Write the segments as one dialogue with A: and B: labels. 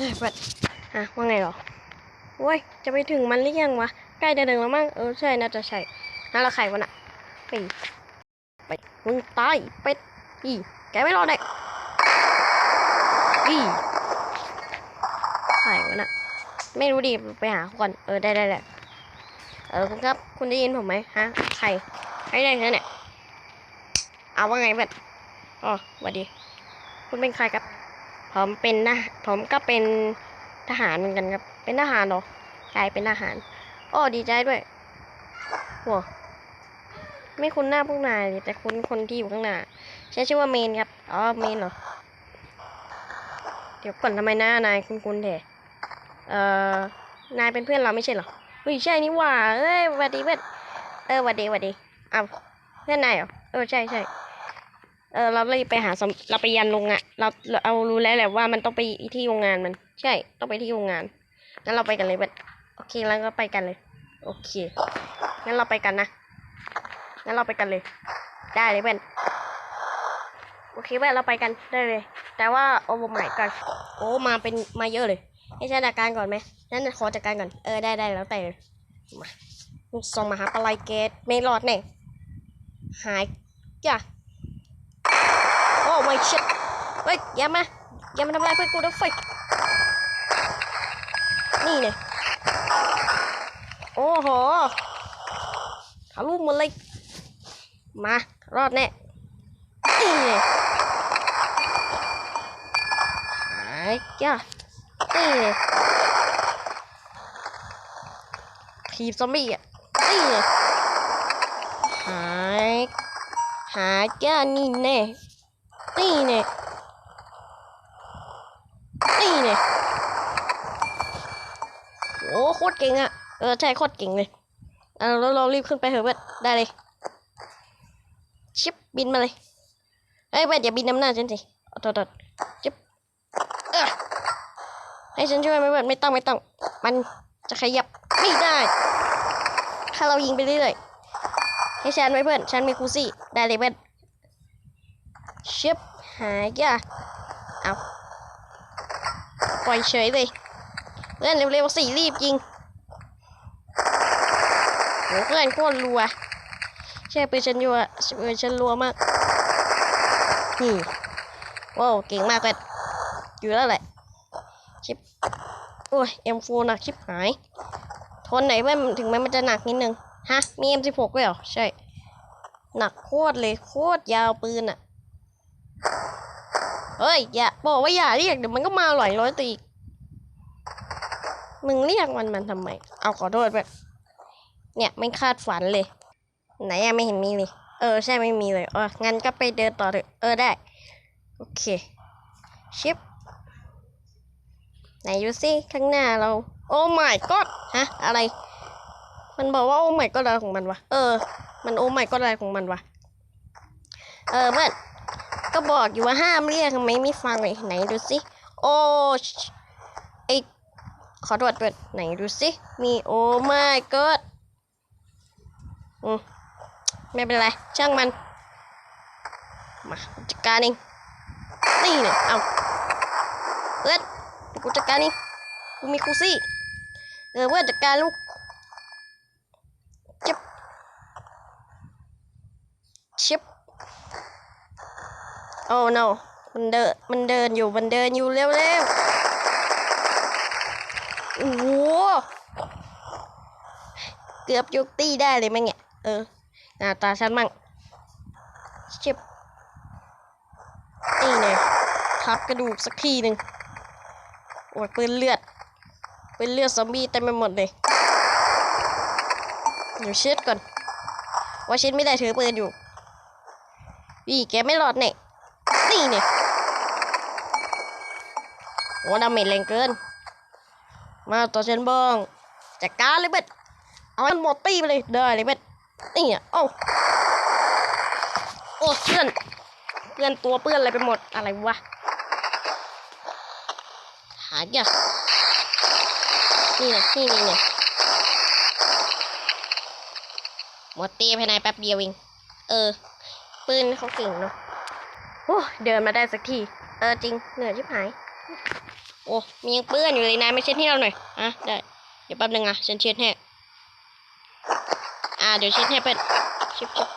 A: ฮ้ยเปิดฮะว่าไงหรอโอ้ย จะไปถึงมันหรือยังวะ ใกล้จะถึงแล้วมั้ง เออ ใช่ น่าจะใช่นั่นละใครวะน่ะไปไปมึงตายเป็ดอีแกไม่รอดเด็กอีใครวะน่ะ ไม่รู้ดิ ไปหาก่อนเออ ได้ได้ได้เออ คุณครับ คุณได้ยินผมไหมฮะ ใครใครได้แค่เนี่ย เอาว่าไงเพื่อนอ๋อสวัสดี คุณเป็นใครครับ ผมเป็นนะ ผมก็เป็นทหารเหมือนกันครับ เป็นทหารเหรอใช่เป็นทหาร โอ้ดีใจด้วยโว้ไม่คุ้นหน้าพวกนายเลยแต่คุ้นคนที่อยู่ข้างหน้าใช้ชื่อว่าเมนครับ อ๋อ เมนเหรอ เดี๋ยวก่อนทำไมหน้านายคุ้นๆแท้เอ่อ นายเป็นเพื่อนเราไม่ใช่เหรอเฮ้ยใช่นี่ว่าเอ้ยวัดดีเพื่อน เออวัดดีวัดดีอ้าวเพื่อนนายเหรอ เออใช่ใช่ เออเราเลยไปหาสมเราไปยันโรงงานเราเราเอารู้แล้วแหละว่ามันต้องไปที่โรงงานมัน ใช่ ต้องไปที่โรงงานงั้นเราไปกันเลยเพื่อนโอเคแล้วก็ไปกันเลย โอเคงั้นเราไปกันนะงั้นเราไปกันเลย ได้เลยเพื่อนโอเคเพื่อนเราไปกันได้เลย แต่ว่าโอ้ใหม่ก่อนโอ้มาเป็นมาเยอะเลยให้ฉันจัดการก่อนไหมฉันขอจัดการก่อนเออได้ได้แล้วแต่เลยมาส่งมาหาปลาไหลเกตไม่รอดแน่หายจ้ะ โอ้ไม่ชิดเฮ้ยอย่ามาอย่ามาทำลายเพื่อนกูนะไฟนี่เลยโอ้โหทะลุหมดเลยมารอดแน่นี่เนี่ยหายจ้ะนี่เลยทีบซอมบี้อะนี่เลยหายหายจ้านี่แน่ นี่แน่นี่แน่โอ้โคตรเก่งอะเออใช่โคตรเก่งเลยเอาแล้วเรารีบขึ้นไปเถอะเว้ยได้เลย ชิปบินมาเลยเอ้ยเว้ยอย่าบินน้ำหน้าฉันสิเอาตัวตัวชิปให้ฉันช่วยไหมเว้ยไม่ต้องไม่ต้อง มันจะขยับไม่ได้ ถ้าเรายิงไปเรื่อยๆให้ฉันไว้เพื่อนฉันมีคูซี่ได้เลยเพื่อน ชิปหายยาเอาปล่อยเฉยเลยเพื่อนเร็วๆสิรีบยิงโหเพื่อนโคตรรัวใช่ปืนฉันรัวปืนฉันรัวมากนี่ว้าวเก่งมากเลยอยู่แล้วแหละชิปโอ้ยเอ็มโฟหนักชิปหายทนไหนเว้ยถึงแม้มันจะหนักนิดนึงฮะมี M16 ด้วยเหรอใช่หนักโคตรเลยโคตรยาวปืนอะ เฮ้ยอย่าบอกว่าอย่าเรียกเดี๋ยวมันก็มาหลอยร้อยตีมึงเรียกมันมันทำไม เอาขอโทษแบบเนี่ยไม่คาดฝันเลย ไหนอะไม่เห็นมีเลย เออใช่ไม่มีเลยเอองั้นก็ไปเดินต่อเถอะเออได้ โอเค ชิป ไหนดูสิข้างหน้าเรา โอ้ my god ฮะ อะไร มันบอกว่าโอ้ my god อะไรของมันวะ เออ มันโอ้ my god อะไรของมันวะ เออเพื่อน ก็บอกอยู่ว่าห้ามเรียกทำไมไม่ฟังเลยไหนดูสิโอ้ไอขอตรวจเปิดไหนดูสิมีโอ้ my god อืมไม่เป็นไรช่างมัน มาจัดการเองนี่เนี่ยเอาเพื่อนกูจัดการเองกูมีคูซี่เออเพื่อนจัดการลูกชิบชิบ โอ้ no มันเดินมันเดินอยู่มันเดินอยู่เร็วเร็วโอ้โหเกือบยกตี้ได้เลยมั้งเนี่ยเออหน้าตาฉันมั่งเชิบนี่เนี่ยทับกระดูกสักทีหนึ่งโอ้ยปืนเลือดปืนเลือดซอมบี้เต็มไปหมดเลยเดี๋ยวเช็ดก่อนว่าเช็ดไม่ได้ถือปืนอยู่อีแกไม่รอดเนี่ย นี่เนี่ยโอ้ดาเมจแรงเกิน มาต่อเชนบ้องจัดการเลยเบ็ดเอาให้มันหมดตีไปเลยได้เลยเบ็ดนี่อะโอ้าโอ้เพื่อนเพื่อนตัวเปื้อนอะไรไปหมดอะไรวะหายอะนี่นะนี่นี่เนี่ยหมดตีภายในแป๊บเดียวเองเออปืนเขาเก่งเนาะ อ้เดินมาได้สักที เออจริง เหนื่อยชิบหาย โอ้ มียังเปื้อนอยู่เลยนายไม่เช็ดให้เราหน่อย อะ ได้ เดี๋ยวแป๊บนึงอะฉันเช็ดให้ อ่า เดี๋ยวเช็ดให้เป็ดชิบชิบ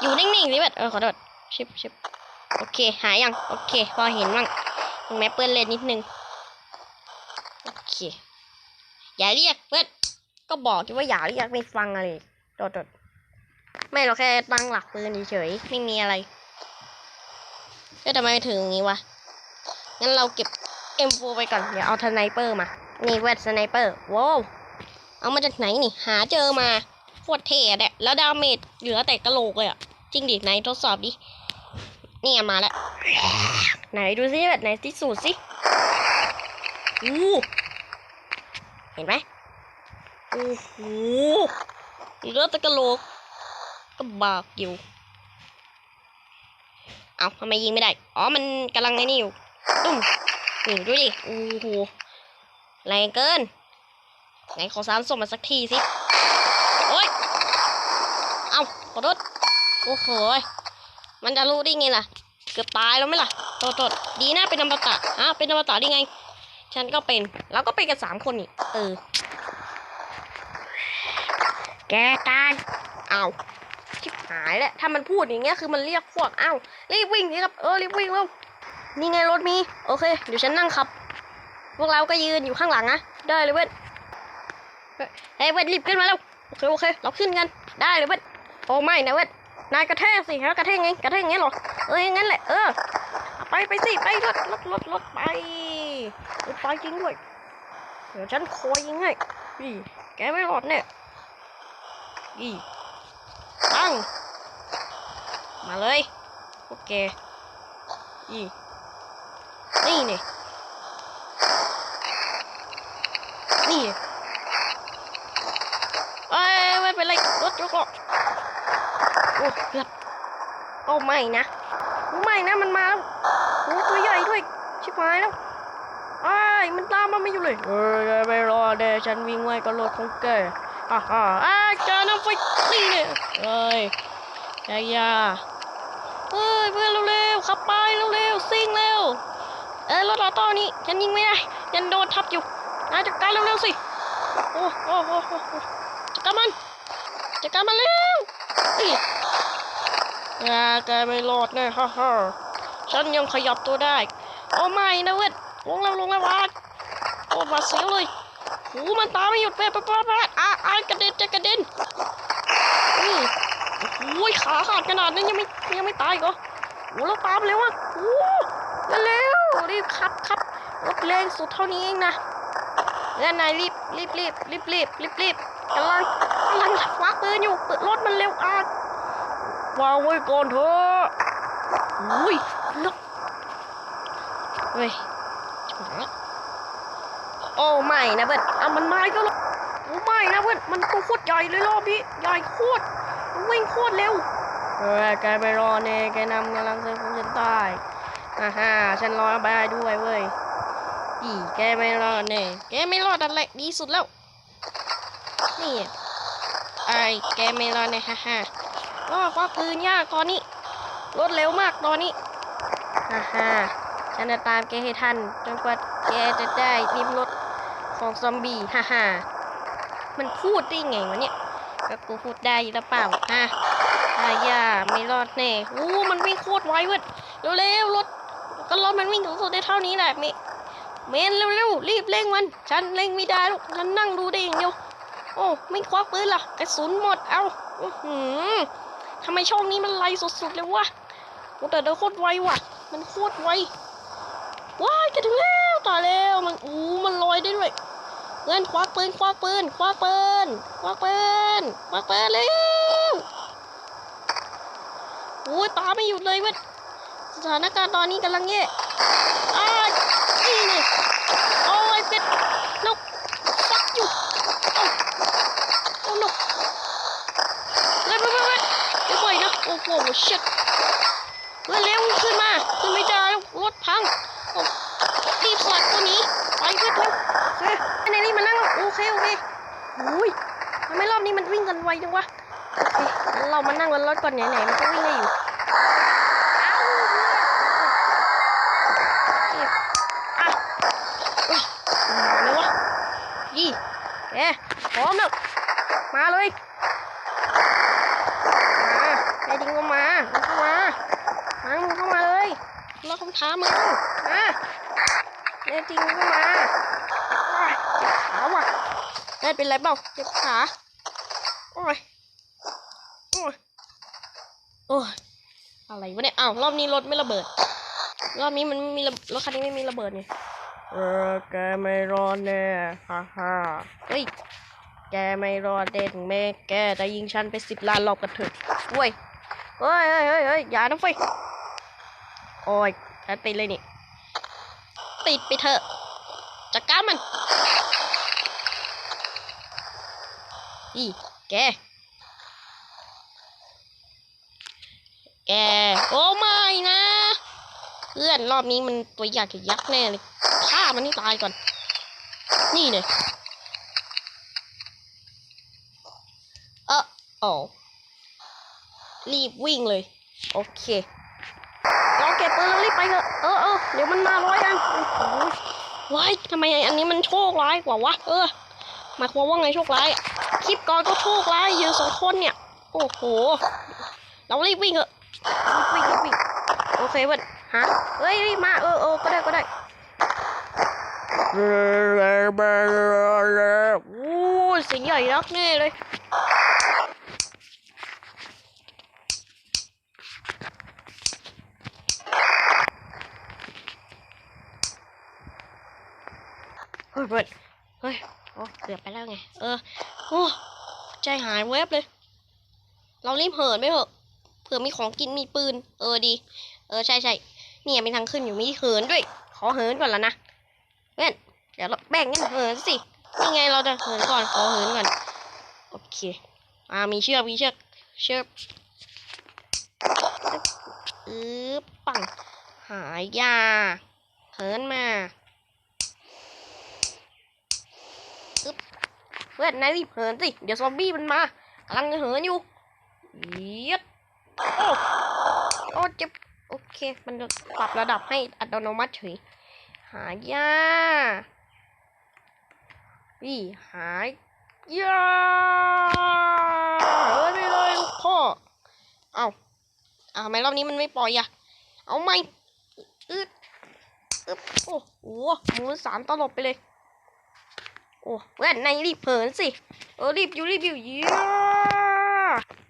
A: อยู่นิ่งๆสิเป็ดเออขอโทษชิบชิบโอเค หายยัง โอเค พอเห็นบ้งถึงแม้เปื้อนเล็ดนิดนึง โอเค อย่าเรียกเป็ดก็บอกที่ว่าอย่าเรียกไม่ฟังอะไรโดดโดดไม่เราแค่ตั้งหลักปืนเฉยๆไม่มีอะไร เอ๊ะทำไมไม่ถึงอย่างนี้วะ งั้นเราเก็บ M4 ไปก่อน เดี๋ยวเอาทไนเปอร์มา นี่เวทสไนเปอร์ว้าวเอามาจากไหนนี่ หาเจอมาโคตรเท่ะเนี่ยแล้วดาเมจเหลือแต่กระโหลกเลยอะจริงดิไหนทดสอบดิ นี่มาแล้ว ไหนดูซิแบบไหนที่สูตรสิอู้เห็นไหมโอ้โหเหลือแต่กระโหลกก็บากอยู่ เอาทำไมยิงไม่ได้ อ๋อ มันกำลังไอ้นี่อยู่ตุ้มนี่ดูดิ โอ้โห แรงเกิน ไหนขอสามส่งมาสักทีสิ โอ้ย เอาขอโทษโอ้โห มันจะรู้ได้ไงล่ะ เกือบตายแล้วไหมล่ะโทษโทษดีนะเป็นอมตะฮะเป็นอมตะได้ไง ฉันก็เป็น แล้วก็เป็นกันสามคนนี่เออ แกตายเอา ชิบหายแล้วถ้ามันพูดอย่างเงี้ยคือมันเรียกพวกอ้าวรีบวิ่งสิครับ เออรีบวิ่งเร็วนี่ไงรถมี โอเคเดี๋ยวฉันนั่งขับ พวกเราก็ยืนอยู่ข้างหลังนะ ได้เลยเว้ยเฮ้ยเว้ยรีบขึ้นมาแล้ว โอเคโอเค เราขึ้นกัน ได้เลยเว้ยโอ้ไม่นะเว้ยนายกระแทกสิฮะกระแทกไงกระแทกไงหรอ เอองั้นแหละ เออ ไปไปสิ ไปรถรถรถรถไปรถไปจริงด้วย เดี๋ยวฉันคอยยิงให้อีแกไม่รอดแน่อี ตั้งมาเลยโอเคอีนี่นี่นี่เอ้ยไม่เป็นไรรถรถรถโอ้เกือบโอ้ไม่นะโอ้ไม่นะมันมาแล้วโอ้ตัวใหญ่ด้วยชิบหายแล้วไอ้ยมันตามมาไม่อยู่เลยเออไม่รอเดฉันวิ่งไวก็รถของแก อ่าอ่าอ้าเจอน้ำไฟนี่เนี่ยเอ้ยใจยาเอ้ยเพื่อนเร็วๆขับไปเร็วๆซิ่งเร็วเออรถออโต้นี่ฉันยิงไม่ได้ยันโดนทับอยู่นายจัดการเร็วๆสิโอ้โอ้โอ้โอ้โอ้จัดการมันจัดการมันเร็วอีอ่าแกไม่รอดแน่ฮ่าฮ่าฉันยังขยับตัวได้โอ้ไม่นะเว้ยลงแล้วลงแล้ววาดโอ้บาดเสียวเลยโอ้มันตาไม่หยุดแป๊บแป๊บแป๊บแป๊บอะอะ จะกระเด็นอือโอ้ยขาขาดขนาดนั้นยังไม่ยังไม่ตายอีก็โอ้เราตามเร็วอะโอ้เร็วรีบขับขับรถแรงสุดเท่านี้เองนะแล้วนายรีบรีบรีบรีบรีบรีบรีบกำลังกำลังควักปืนอยู่เปิดรถมันเร็วอะวางไว้ก่อนเถอะอุ้ยนกเฮ้ยโอ้ไม่นะเพื่อนเอามันมาก็แล้ว ไม่นะเพื่อน มันตัวโคตรใหญ่เลยรอบนี้ใหญ่โคตรวิ่งโคตรเร็ว เออแกไปรอเน่แกนำกำลังเซฟของฉันตายอ่าฮะฉันรอไปด้วยเว้ยอีแกไม่รอดแน่แกไม่รอดอะไรดีสุดแล้ว นี่ไอแกไม่รอดแน่ฮ่าฮ่าก็คว้าปืนยากตอนนี้ รถเร็วมากตอนนี้ฮ่าฮ่าฉันจะตามแกให้ทันจนกว่าแกจะได้ริมรถของซอมบี้ฮ่าฮ่า มันพูดได้ไงวะเนี่ยก็กูพูดได้หรือเปล่าฮะอายาไม่รอดแน่อู้มันวิ่งโคตรไวเว้ยเร็วๆรถก็รถมันวิ่งถึงสุดได้เท่านี้แหละเมเมนเร็วๆรีบเร่งมัน ฉันเร่งไม่ได้ลูกฉันนั่งดูได้อย่างเดียวโอ้ไม่ควักปืนล่ะกระสุนหมดเอ้าอื้อหือทำไมช่องนี้มันไวสุดๆเลยวะโอ้แต่เดินโคตรไวว่ะ มันโคตรไวว้ายจะถึงแล้วตายแล้วมันอู้มันลอยได้ด้วย พื่อนควักปืนควักปืนควักปืนควักปืนควักปืนเร็วโอ้ยตาไม่หยุดเลยเว้ยสถานการณ์ตอนนี้กำลังแย่อ้านี่นี่โอ้ยเป็ดนกฟักอยู่โอ้โอ้นกเร็วเร็วเร็วเร็วเดี๋ยวปล่อยนะโอ้โหชิตเร็วเร็วขึ้นมาขึ้นไม่ได้รถพังรีบสลัดตัวนี้ไปเร็วเร็ว เคในนี่มันนั่งโอเคโอเคอุ้ยทำไมรอบนี้มันวิ่งกันไวจังวะโอเคเรามานั่งบนรถก่อนไหนๆมันก็วิ่งได้อยู่เอ๊ะพร้อมแล้วมาเลยมาไอ้ดิงก็มามึงเข้ามามามึงเข้ามาเลยรอคำท้ามึงมาไอ้ดิงก็มา ว่ะแม่เป็นไรเปล่าเจ็บขาโอ้ยโอ้ยโอ้ยอะไรวะเนี่ยอ้าวรอบนี้รถไม่ระเบิด รอบนี้มันไม่มีระรถคันนี้ไม่มีระเบิดไงเออแกไม่รอดแน่ฮ่าฮ่าเฮ้ยแกไม่รอดเด็ดแม่แกจะยิงฉันไปสิบล้านรอบกันเถอะเว้ยเฮ้ยเฮ้ยเฮ้ยเฮ้ยอย่านะไฟยโอ้ยฉันติดเลยนี่ ติดไปเถอะจัดการมัน อีแก แก โอ้ไม่นะ เพื่อนรอบนี้มันตัวใหญ่กับยักษ์แน่เลยฆ่ามันให้ตายก่อน นี่เลยเออโอ้รีบวิ่งเลย โอเคเราเก็บปืนแล้วรีบไปเถอะเออเออเดี๋ยวมันมาร้อยอันโอ้โหว้ายทำไมอันนี้มันโชคร้ายกว่าวะ เออ หมายความว่าไงโชคร้ายคลิปก่อนก็โชคร้ายยู่สองคนเนี่ย โอ้โห เรารีบวิ่งเถอะวิ่งวิ่งโอเคเพื่อนฮะเฮ้ยรีบมาเออเออก็ได้ก็ได้โอ้สียงใหญ่นักแน่เลยเฮ้ยเบิร์ดเฮ้ย อ้เกือบไปแล้วไง เออ โอ้ใจหายแวบเลย เรารีบเหินไปเถอะ เผื่อมีของกินมีปืน เออดี เออใช่ใช่เนี่ยมีทางขึ้นอยู่มีเหินด้วย ขอเหินก่อนแล้วนะเพื่อนเดี๋ยวเราแบ่งกันเหินสิ นี่ไงเราจะเหินก่อน ขอเหินก่อน โอเคอ่ามีเชือกมีเชือก เชือกอือปัง หายยาเหินมา เพื่อนนายรีบเหินสิเดี๋ยวซอมบี้มันมากำลังเหินอยู่เยีดโอ้โอ้เจ็บโอเคมันจะปรับระดับให้อัตโนมัติเฉยหายาวี่หายยาเฮ้ยไปเลยลูกพ่อเอาเอาทำไมรอบนี้มันไม่ปล่อยอะเอาไหมอึดอึบโอ้โหหมูสามตลบไปเลย อ้เพื่อนนายรีบเผินสิ เออรีบอยู่รีบอยู่เยี่ย